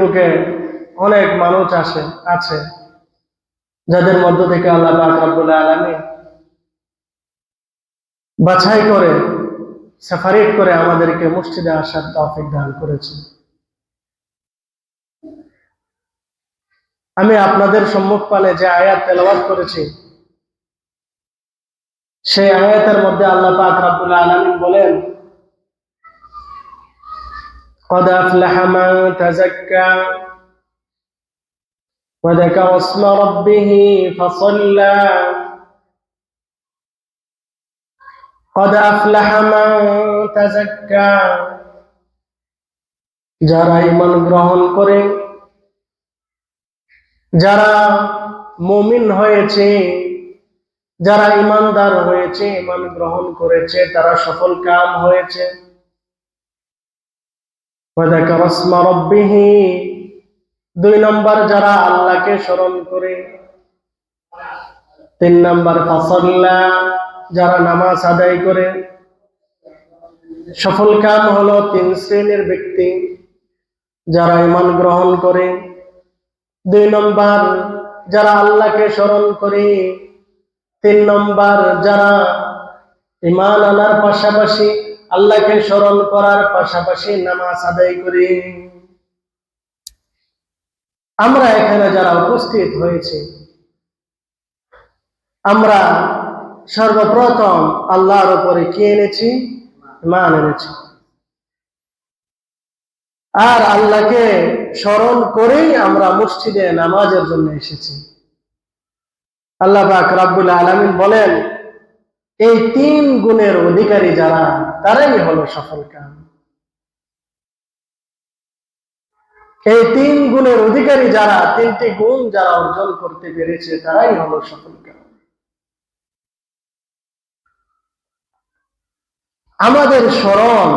বুকে অনেক মানুষ আসে, আছে, যাদের মধ্য থেকে আল্লাহ পাক রব্বুল আলামিন বাছাই করে সেপারেট করে আমাদেরকে মসজিদে আসার তৌফিক দান করেছে আমি আপনাদের সম্মুখ পানে যে আয়াত তেলাওয়াত করেছি, সেই আয়াতের মধ্যে আল্লাহ পাক রব্বুল আলামিন বলেন قد أفلح من تزكى وذكر اسم ربه فصلى قد أفلح من تزكى যারা ইমান গ্রহণ করে যারা মুমিন হয়েছে যারা ইমানদার হয়েছে ইমান গ্রহণ করেছে তারা সফল কাম হয়েছে وذكر اسم ربه দুই নম্বর যারা আল্লাহকে স্মরণ করে। তিন নম্বর, ফাসল্লা, যারা নামাজ আদায় করে। সফল কাম হলো তিন শ্রেণির ব্যক্তি, যারা ইমান গ্রহণ করে। দুই নম্বর, যারা আল্লাহকে স্মরণ করে। তিন নম্বর, যারা ইমান আনার পাশাপাশি আল্লাহকে স্মরণ করার পাশাপাশি নামাজ আদায় করি। আমরা এখানে যারা উপস্থিত হয়েছি, আমরা সর্বপ্রথম আল্লাহর উপরে কি এনেছি? মান এনেছি। আর আল্লাহকে স্মরণ করেই আমরা মসজিদে নামাজের জন্য এসেছি। আল্লাহ পাক রাব্বুল আলামিন বলেন, এই তিন গুণের অধিকারী যারা তারাই হলো সফল কাম। এই তিন গুণের অধিকারী যারা, তিনটি গুণ যারা অর্জন করতে পেরেছে, তারাই হলো সফল কাম। আমাদের স্মরণ,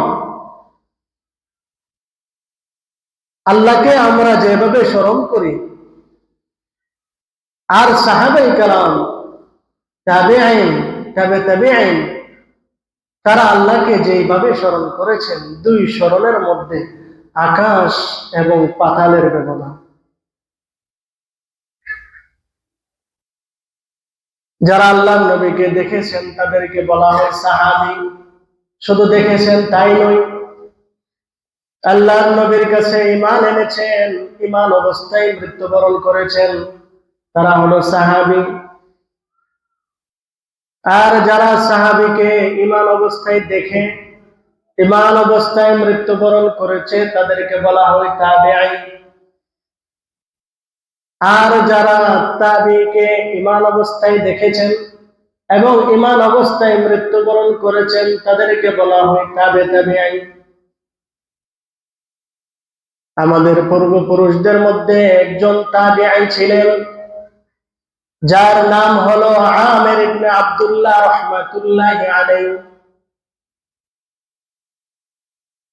আল্লাহকে আমরা যেভাবে স্মরণ করি, আর সাহাবাই কালাম তাবে আইন তবে তাবে আইন তারা আল্লাহকে যেইভাবে স্মরণ করেছেন, দুই স্মরণের মধ্যে আকাশ এবং পাতালের ব্যবধান। যারা আল্লাহ নবীকে দেখেছেন, তাদেরকে বলা হয় সাহাবি। শুধু দেখেছেন তাই নয় আল্লাহ নবীর কাছে ইমান এনেছেন ইমান অবস্থায় মৃত্যুবরণ করেছেন। তারা হলো সাহাবি। আর যারা সাহাবিকে ইমান অবস্থায় দেখে, ইমান অবস্থায় মৃত্যুবরণ করেছে, তাদেরকে বলা হয় তাবেআই। আর যারা তাবিকে ইমান অবস্থায় দেখেছেন এবং ইমান অবস্থায় মৃত্যুবরণ করেছেন, তাদেরকে বলা হয় তাবে তাবিআই। আমাদের পূর্বপুরুষদের মধ্যে একজন তাবিআই ছিলেন, যার নাম হলো আমের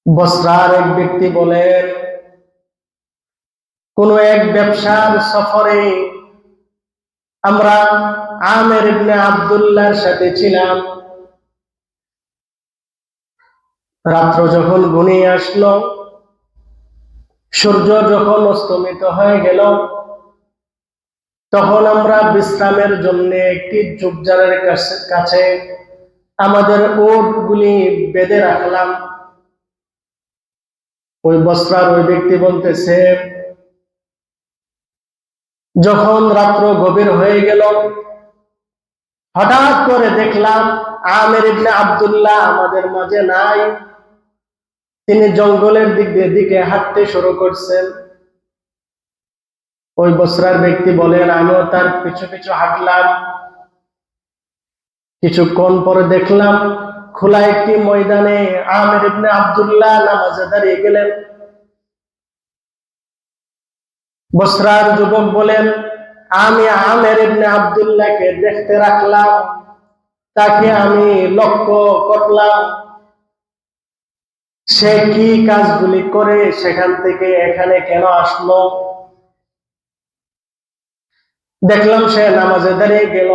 বসরার এক ব্যক্তি বলেন, কোন এক ব্যবসার সফরে আমরা আমের ইবনে আব্দুল্লাহর সাথে ছিলাম। রাত্র যখন ঘনিয়ে আসলো, সূর্য যখন অস্তমিত হয়ে গেল তখন আমরা বিশ্রামের জন্য একটি ঝুপঝাড়ের কাছে আমাদের ওটগুলি বেঁধে রাখলাম। ওই বস্ত্রার ওই ব্যক্তি বলতেছে, যখন রাত্র গভীর হয়ে গেল, হঠাৎ করে দেখলাম আমের ইবনে আব্দুল্লাহ আমাদের মাঝে নাই। তিনি জঙ্গলের দিক দিকে হাঁটতে শুরু করছেন। ওই বসরার ব্যক্তি বলেন, আমিও তার পিছু পিছু হাঁটলাম। কিছুক্ষণ পরে দেখলাম খোলা একটি ময়দানে আমের ইবনে আব্দুল্লাহ নামাজে দাঁড়িয়ে গেলেন। বসরার যুবক বলেন, আমি আমের ইবনে আবদুল্লাহকে দেখতে রাখলাম। তাকে আমি লক্ষ্য করলাম। সে কি কাজগুলি করে সেখান থেকে এখানে কেন আসলো? দেখলাম সে নামাজে দাঁড়িয়ে গেল।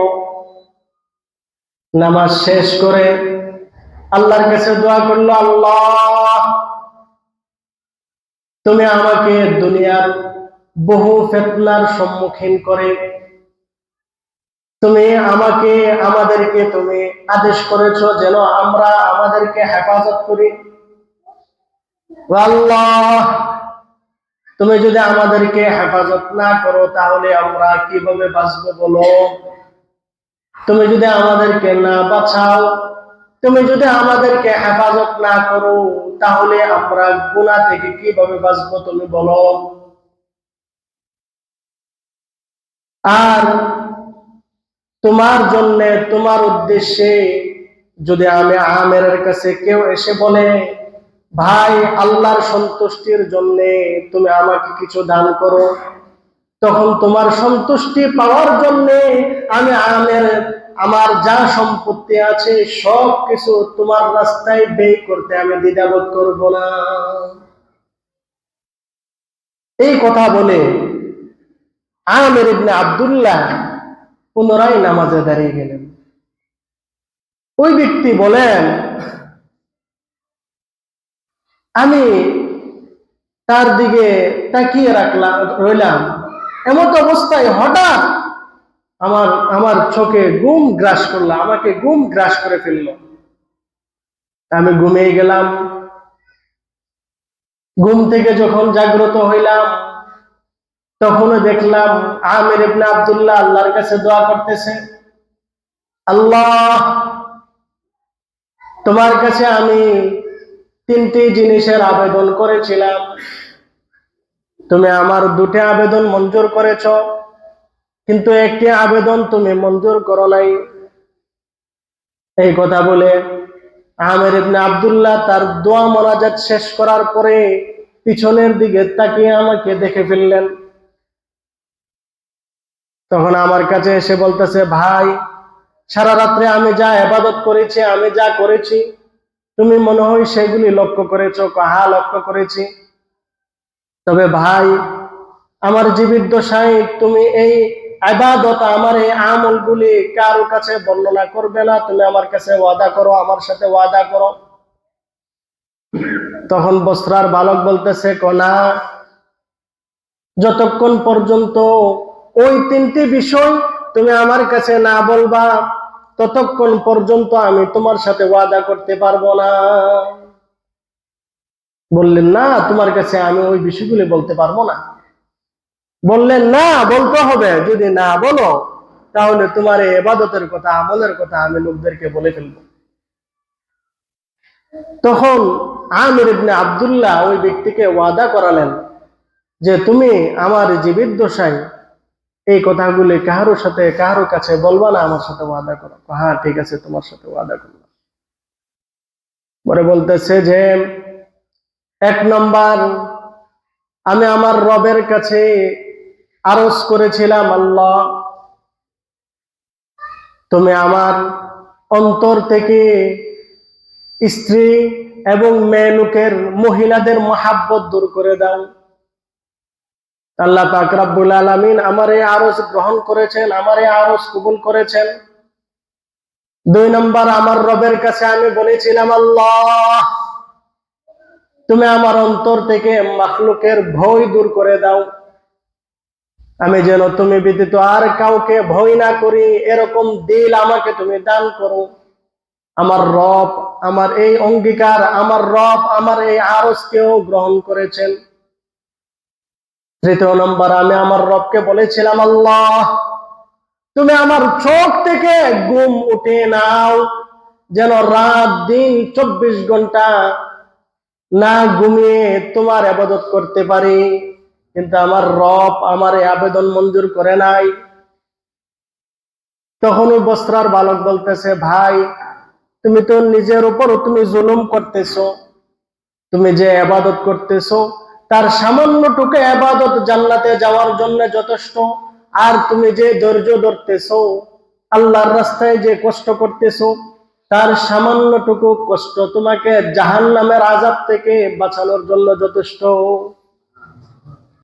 নামাজ শেষ করে আল্লাহর কাছে দোয়া করল, আল্লাহ, তুমি আমাকে দুনিয়ার বহু ফেতনার সম্মুখীন করে। তুমি আমাকে, আমাদেরকে তুমি আদেশ করেছ যেন আমরা আমাদেরকে হেফাজত করি। আল্লাহ তুমি যদি আমাদেরকে হেফাজত না করো, তাহলে আমরা কীভাবে বাঁচবো বলো? তুমি যদি আমাদেরকে না বাঁচাও, তুমি যদি আমাদেরকে হেফাজত না করো, তাহলে আমরা গুণা থেকে কীভাবে বাঁচবো তুমি বলো? আর তোমার জন্য, তোমার উদ্দেশ্যে যদি আমি আমেরের কাছে কেউ এসে বলে ভাই, আল্লাহর সন্তুষ্টির জন্য তুমি আমাকে কিছু দান করো। তখন তোমার সন্তুষ্টি পাওয়ার জন্য আমি আমের, আমার যা সম্পত্তি আছে সব কিছু তোমার রাস্তায় ব্যয় করতে আমি দ্বিধাবোধ করব না। এই কথা বলে আমের ইবনে আবদুল্লাহ পুনরায় নামাজে দাঁড়িয়ে গেলেন। ওই ব্যক্তি বলেন আমি তার দিকে তাকিয়ে রাখলাম, রইলাম। এমত অবস্থায় হঠাৎ আমার আমার চোখে গুম গ্রাস করল, আমাকে গুম গ্রাস করে ফেলল। আমি ঘুমিয়ে গেলাম। ঘুম থেকে যখন জাগ্রত হইলাম, তখনও দেখলাম আমির ইবনে আব্দুল্লাহ আল্লাহর কাছে দোয়া করতেছে, আল্লাহ, তোমার কাছে আমি তিনটি জিনিসের আবেদন করেছিলাম। তুমি আমার দুটি আবেদন মঞ্জুর করেছ, কিন্তু একটি আবেদন তুমি মঞ্জুর করো নাই। এই কথা বলে আমের ইবনে আব্দুল্লাহ তার দোয়া মোনাজাত শেষ করার পরে পিছনের দিকে তাকিয়ে আমাকে দেখে ফেললেন। তখন আমার কাছে এসে বলতেছে, ভাই, সারা রাত্রে আমি যা এবাদত করেছি, আমি যা করেছি তুমি মনে হয় সেগুলি লক্ষ্য করেছ, কাহা লক্ষ্য করেছি? তবে ভাই, আমার জীবিত দশায় তুমি এই আবাদত, আমার এই আমলগুলি কারও কাছে বর্ণনা করবে না। তুমি আমার কাছে ওয়াদা করো, আমার সাথে ওয়াদা করো। তখন বস্ত্রার বালক বলতেছে, কনা, যতক্ষণ পর্যন্ত ওই তিনটি বিষয় তুমি আমার কাছে না বলবা ততক্ষণ পর্যন্ত আমি তোমার সাথে ওয়াদা করতে পারব না। বললেন, না, তোমার কাছে আমি ওই বিষয়গুলি বলতে পারব না। বললেন, না, বলতে হবে। যদি না বলো, তাহলে তোমার এই এবাদতের কথা, আমলের কথা আমি লোকদেরকে বলে ফেলব। তখন আমির ইবনে আব্দুল্লাহ ওই ব্যক্তিকে ওয়াদা করালেন যে, তুমি আমার জীবিত দশায় এই কথাগুলি কাহারোর সাথে কাহারোর কাছে বলবা না, আমার সাথে ওয়াদা করো। হ্যাঁ ঠিক আছে, তোমার সাথে ওয়াদা করলাম। পরে বলতেছে যে, এক নম্বর, আমি আমার রবের কাছে আরজ করেছিলাম, আল্লাহ, তুমি আমার অন্তর থেকে স্ত্রী এবং মেয়ে লোকের মহিলাদের মহাব্বত দূর করে দাও। আল্লাহ পাক রাব্বুল আলামিন আমার এই আরজ গ্রহণ করেছেন, আমার এই আরজ কবুল করেছেন। দুই নম্বর, আমার রবের কাছে আমি বলেছিলাম, আল্লাহ, তুমি আমার অন্তর থেকে মাখলুকের ভয় দূর করে দাও। আমি যেন তুমি ব্যতীত আর কাউকে ভয় না করি, এরকম দিল আমাকে তুমি দান করো। আমার রব, আমার এই অঙ্গীকার, আমার রব, আমার এই আরজকেও গ্রহণ করেছেন। তৃতীয় নম্বর, আমি আমার রবকে বলেছিলাম, আল্লাহ, তুমি আমার চোখ থেকে ঘুম উঠে নাও, যেন রাত দিন চব্বিশ ঘণ্টা না ঘুমিয়ে তোমার আবাদত করতে পারি। কিন্তু আমার রব আমার আবেদন মঞ্জুর করে নাই। তখন ওই বস্ত্রার বালক বলতেছে, ভাই, তুমি তো নিজের উপর তুমি জুলুম করতেছো, তুমি যে আবাদত করতেছো তার সামান্যটুকু আবাদত জান্নাতে যাওয়ার জন্য যথেষ্ট। আর তুমি যে ধৈর্য ধরতেছ, আল্লাহর রাস্তায় যে কষ্ট করতেছ, তার সামান্যটুকু কষ্ট তোমাকে জাহান নামের আজাব থেকে বাঁচানোর জন্য যথেষ্ট।